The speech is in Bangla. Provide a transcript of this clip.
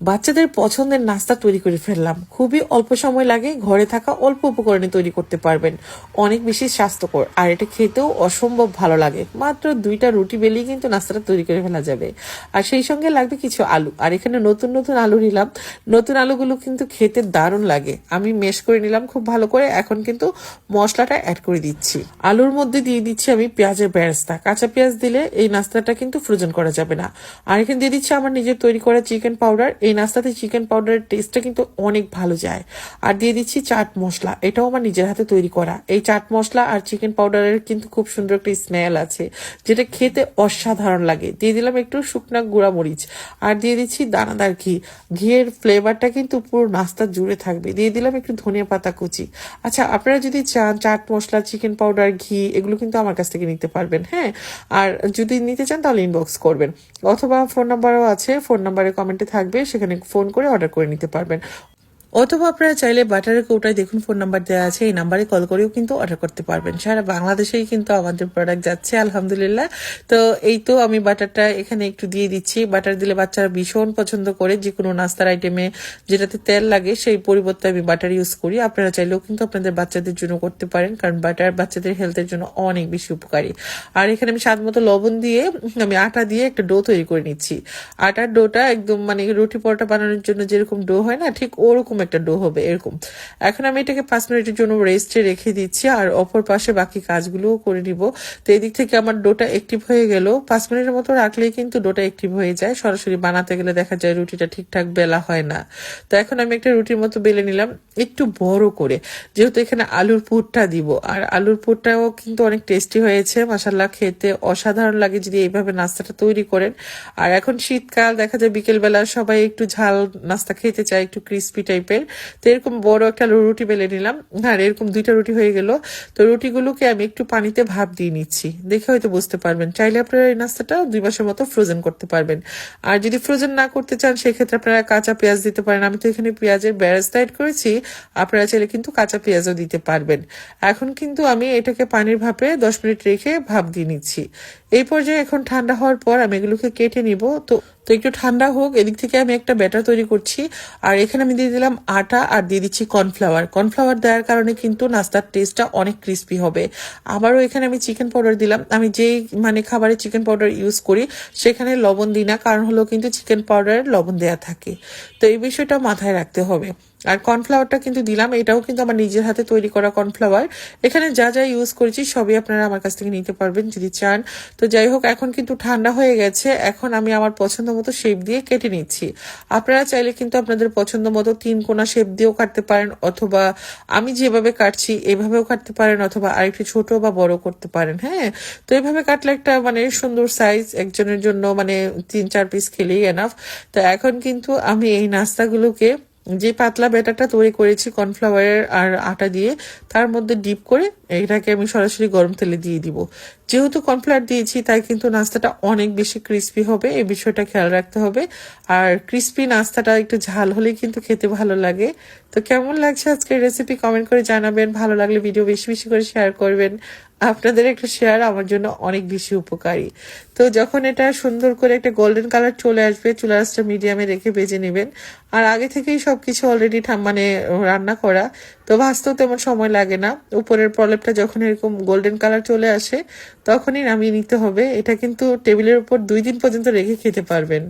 বাচ্চাদের পছন্দের নাস্তা তৈরি করে ফেললাম। খুবই অল্প সময় লাগে, ঘরে থাকা অল্প উপকরণে তৈরি করতে পারবেন। অনেক বেশি স্বাস্থ্যকর, আর এটা খেতেও অসম্ভব ভালো লাগে। মাত্র দুইটা রুটি বেলেই কিন্তু নাস্তাটা তৈরি করে ফেলা যাবে। আর সেই সঙ্গে লাগবে কিছু আলু। আর এখানে নতুন নতুন আলু নিলাম। নতুন আলুগুলো কিন্তু খেতে দারুণ লাগে। আমি মেশ করে নিলাম খুব ভালো করে। এখন কিন্তু মশলাটা অ্যাড করে দিচ্ছি। আলুর মধ্যে দিয়ে দিচ্ছি আমি পেঁয়াজের বেরেস্তা। কাঁচা পেঁয়াজ দিলে এই নাস্তাটা কিন্তু ফ্রোজেন করা যাবে না। আর এখানে দিয়ে দিচ্ছি আমার নিজের তৈরি করা চিকেন পাউডার এই নাস্তাতে চিকেন পাউডারের টেস্টটা কিন্তু অনেক ভালো যায়। আর দিয়ে দিচ্ছি চাট মশলা, এটাও আমার নিজের হাতে তৈরি করা। এই চাট মশলা আর চিকেন পাউডারের কিন্তু খুব সুন্দর একটা স্মেল আছে, যেটা খেতে অসাধারণ লাগে। দিয়ে দিলাম একটু শুকনা গুঁড়া মরিচ, আর দিয়ে দিচ্ছি দানাদার ঘি। ঘিয়ের ফ্লেভারটা কিন্তু পুরো নাস্তা জুড়ে থাকবে। দিয়ে দিলাম একটু ধনিয়া পাতা কুচি। আচ্ছা আপনারা যদি চান চাট মশলা চিকেন পাউডার ঘি, এগুলো কিন্তু আমার কাছ থেকে নিতে পারবেন হ্যাঁ? আর যদি নিতে চান তাহলে ইনবক্স করবেন। অথবা ফোন নাম্বারও আছে ফোন নাম্বারে কমেন্টে থাকবে সেখানে ফোন করে অর্ডার করে নিতে পারবেন। অথবা আপনারা চাইলে বাটারের কৌটায় দেখুন, ফোন নাম্বার দেওয়া আছে, এই নাম্বারে কল করেও কিন্তু অর্ডার করতে পারবেন। সারা বাংলাদেশেই কিন্তু আমাদের প্রোডাক্ট যাচ্ছে, আলহামদুলিল্লাহ। তো এই তো আমি বাটারটা এখানে একটু দিয়ে দিচ্ছি। বাটার দিলে বাচ্চারা ভীষণ পছন্দ করে যে কোনো নাস্তার আইটেমে যেটাতে তেল লাগে, সেই পরিবর্তে আমি বাটার ইউজ করি। আপনারা চাইলেও কিন্তু আপনাদের বাচ্চাদের জন্য করতে পারেন, কারণ বাটার বাচ্চাদের হেলথের জন্য অনেক বেশি উপকারী। আর এখানে আমি স্বাদ মতো লবণ দিয়ে আমি আটা দিয়ে একটা ডো তৈরি করে নিচ্ছি। আটার ডোটা একদম মানে রুটি পরোটা বানানোর জন্য যেরকম ডো হয় না, ঠিক ওরকম একটা ডো হবে, এরকম। এখন আমি এটাকে পাঁচ মিনিটের জন্য রেস্টে রেখে দিচ্ছি আর অপর পাশে বাকি কাজগুলোও করে নিব। তো এদিক থেকে আমার ডোটা অ্যাক্টিভ হয়ে গেল। পাঁচ মিনিটের মতো রাখলেই কিন্তু ডোটা অ্যাক্টিভ হয়ে যায়। সরাসরি বানাতে গেলে দেখা যায় রুটিটা ঠিকঠাক বেলা হয় না। তো এখন আমি একটা রুটির মতো বেলে নিলাম, একটু বড় করে। যেহেতু এখানে আলুর পুরটা দিব, আর আলুর পুরটাও কিন্তু অনেক টেস্টি হয়েছে। মাসাল্লাহ খেতে অসাধারণ লাগে যদি এইভাবে নাস্তাটা তৈরি করেন। আর এখন শীতকাল, দেখা যায় বিকেলবেলা সবাই একটু ঝাল নাস্তা খেতে চায়, একটু ক্রিস্পি টাইপের তো এরকম বড় একটা রুটি বেলে নিলাম। আর এরকম দুইটা রুটি হয়ে গেল। তো রুটিগুলোকে আমি একটু পানিতে ভাপ দিয়ে নিচ্ছি। দেখে হয়তো বুঝতে পারবেন। চাইলে আপনারা এই নাস্তাটা দুই মাসের মতো ফ্রোজেন করতে পারবেন। আর যদি ফ্রোজেন না করতে চান, সেক্ষেত্রে আপনারা কাঁচা পেঁয়াজ দিতে পারেন। আমি তো এখানে পেঁয়াজের ব্যারেস্তা অ্যাড করেছি। আপনারা চাইলে কিন্তু কাঁচা পেঁয়াজও দিতে পারবেন। এখন কিন্তু আমি এটাকে পানির ভাপে দশ মিনিট রেখে ভাপ দিয়ে নিচ্ছি। এই পর্যায়ে এখন ঠান্ডা হওয়ার পর আমি এগুলোকে কেটে নিব। তো তো একটু ঠান্ডা হোক, এদিক থেকে আমি একটা ব্যাটার তৈরি করছি। আর এখানে আমি দিয়ে দিলাম আটা আর দিয়ে দিচ্ছি কর্নফ্লাওয়ার। কর্নফ্লাওয়ার দেওয়ার কারণে কিন্তু নাস্তার টেস্টটা অনেক ক্রিস্পি হবে। আবারও এখানে আমি চিকেন পাউডার দিলাম। আমি যেই মানে খাবারে চিকেন পাউডার ইউজ করি, সেখানে লবণ দিই না, কারণ হলো কিন্তু চিকেন পাউডারের লবণ দেওয়া থাকে। তো এই বিষয়টা মাথায় রাখতে হবে। আর কর্নফ্লাওয়ারটা কিন্তু দিলাম, এটাও কিন্তু আমার নিজের হাতে তৈরি করা কর্নফ্লাওয়ার। এখানে যা যা ইউজ করেছি সবই আপনারা আমার কাছ থেকে নিতে পারবেন যদি চান। তো যাই হোক, এখন কিন্তু ঠান্ডা হয়ে গেছে, এখন আমি আমার পছন্দ মতো শেপ দিয়ে কেটে নিচ্ছি। আপনারা চাইলে কিন্তু আপনাদের পছন্দ মতো তিন কোনা শেপ দিয়েও কাটতে পারেন, অথবা আমি যেভাবে কাটছি এভাবেও কাটতে পারেন, অথবা আরেকটু ছোট বা বড় করতে পারেন হ্যাঁ? তো এভাবে কাটলে একটা মানে সুন্দর সাইজ একজনের জন্য মানে তিন চার পিস খেলেই এনাফ তো এখন কিন্তু আমি এই নাস্তাগুলোকে যে পাতলা ব্যাটারটা তৈরি করেছি কর্নফ্লাওয়ারের আর আটা দিয়ে, তার মধ্যে ডিপ করে এটাকে আমি সরাসরি গরম তেলে দিয়ে দিব। যেহেতু কর্নফ্লাওয়ার দিয়েছি, তাই কিন্তু নাস্তাটা অনেক বেশি ক্রিস্পি হবে এই বিষয়টা খেয়াল রাখতে হবে। আর ক্রিস্পি নাস্তাটা একটু ঝাল হলেই কিন্তু খেতে ভালো লাগে। তো কেমন লাগছে আজকের রেসিপি কমেন্ট করে জানাবেন। ভালো লাগলে ভিডিও বেশি বেশি করে শেয়ার করবেন। আপনাদের একটা শেয়ার আমার জন্য অনেক বেশি উপকারী। তো যখন এটা সুন্দর করে একটা গোল্ডেন কালার চলে আসবে চুলা আঁচটা মিডিয়ামে রেখে ভেজে নেবেন। আর আগে থেকেই সবকিছু অলরেডি মানে রান্না করা। তো ভাজতেও তেমন সময় লাগে না। উপরের প্রলেপটা যখন এরকম গোল্ডেন কালার চলে আসে, তখনই নামিয়ে নিতে হবে। এটা কিন্তু টেবিলের উপর দুই দিন পর্যন্ত রেখে খেতে পারবেন।